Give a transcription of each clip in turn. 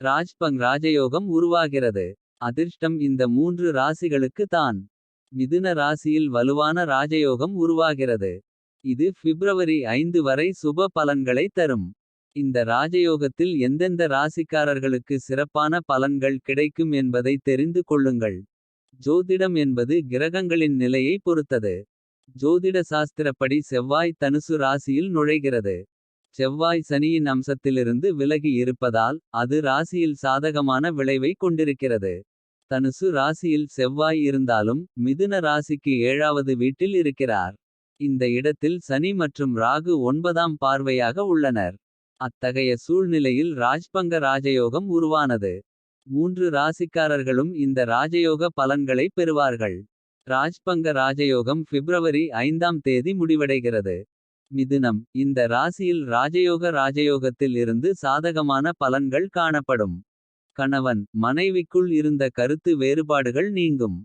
ராஜ்பங் ராஜயோகம் உருவாகிறது. அதிர்ஷ்டம் இந்த மூன்று ராசிகளுக்கு தான். மிதுன ராசியில் வலுவான ராஜயோகம் உருவாகிறது. இது பிப்ரவரி ஐந்து வரை சுப பலன்களை தரும். இந்த ராஜயோகத்தில் எந்தெந்த ராசிக்காரர்களுக்கு சிறப்பான பலன்கள் கிடைக்கும் என்பதை தெரிந்து கொள்ளுங்கள். ஜோதிடம் என்பது கிரகங்களின் நிலையை பொறுத்தது. ஜோதிட சாஸ்திரப்படி செவ்வாய் தனுசு ராசியில் நுழைகிறது. செவ்வாய் சனியின் அம்சத்திலிருந்து விலகி இருப்பதால். அது ராசியில் சாதகமான விளைவை கொண்டிருக்கிறது. தனுசு ராசியில் செவ்வாய் இருந்தாலும் மிதுன ராசிக்கு ஏழாவது வீட்டில் இருக்கிறார். இந்த இடத்தில் சனி மற்றும் ராகு ஒன்பதாம் பார்வையாக உள்ளனர். அத்தகைய சூழ்நிலையில் ராஜ்பங்க ராஜயோகம் உருவானது. மூன்று ராசிக்காரர்களும் இந்த ராஜயோக பலன்களை பெறுவார்கள். ராஜ்பங்க ராஜயோகம் பிப்ரவரி ஐந்தாம் தேதி முடிவடைகிறது. மிதுனம் இந்த ராசியில் ராஜயோக ராஜயோகத்தில் இருந்து சாதகமான பலன்கள் காணப்படும். கணவன் மனைவிக்குள் இருந்த கருத்து வேறுபாடுகள் நீங்கும்.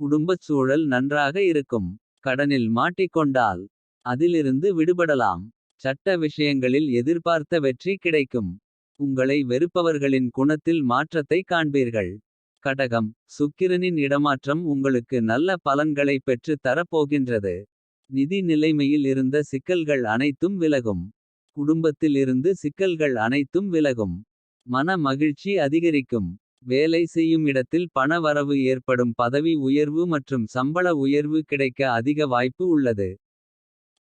குடும்பச் சூழல் நன்றாக இருக்கும். கடனில் மாட்டிக்கொண்டால். அதிலிருந்து விடுபடலாம். சட்ட விஷயங்களில் எதிர்பார்த்த வெற்றி கிடைக்கும். உங்களை வெறுப்பவர்களின் குணத்தில் மாற்றத்தை காண்பீர்கள். கடகம் சுக்கிரனின் இடமாற்றம் உங்களுக்கு நல்ல பலன்களை பெற்று தரப்போகின்றது. நிதி நிலைமையில் இருந்த சிக்கல்கள் அனைத்தும் விலகும். குடும்பத்தில் இருந்து சிக்கல்கள் அனைத்தும் விலகும். மன மகிழ்ச்சி அதிகரிக்கும். வேலை செய்யும் இடத்தில் பண வரவு ஏற்படும் பதவி உயர்வு மற்றும் சம்பள உயர்வு கிடைக்க அதிக வாய்ப்பு உள்ளது.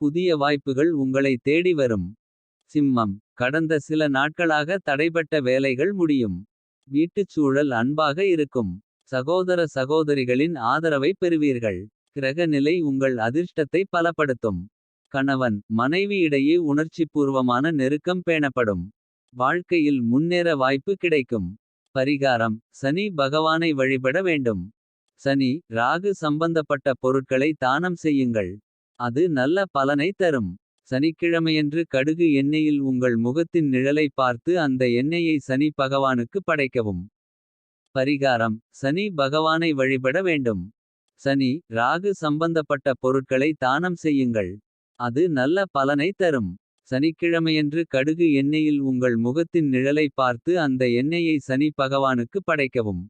புதிய வாய்ப்புகள் உங்களை தேடி வரும். சிம்மம் கடந்த சில நாட்களாக தடைபட்ட வேலைகள் முடியும். வீட்டுச் சூழல் அன்பாக இருக்கும். சகோதர சகோதரிகளின் ஆதரவை பெறுவீர்கள். கிரக நிலை உங்கள் அதிர்ஷ்டத்தை பலப்படுத்தும். கணவன் மனைவி இடையே உணர்ச்சிபூர்வமான நெருக்கம் பேணப்படும். வாழ்க்கையில் முன்னேற வாய்ப்பு கிடைக்கும். பரிகாரம் சனி பகவானை வழிபட வேண்டும். சனி ராகு சம்பந்தப்பட்ட பொருட்களை தானம் செய்யுங்கள். அது நல்ல பலனை தரும். சனிக்கிழமையன்று கடுகு எண்ணெயில் உங்கள் முகத்தின் நிழலை பார்த்து அந்த எண்ணெயை சனி பகவானுக்கு படைக்கவும். பரிகாரம் சனி பகவானை வழிபட வேண்டும். சனி ராகு சம்பந்தப்பட்ட பொருட்களை தானம் செய்யுங்கள். அது நல்ல பலனை தரும். சனிக்கிழமையன்று கடுகு எண்ணெயில் உங்கள் முகத்தின் நிழலை பார்த்து அந்த எண்ணெயை சனி பகவானுக்கு படைக்கவும்.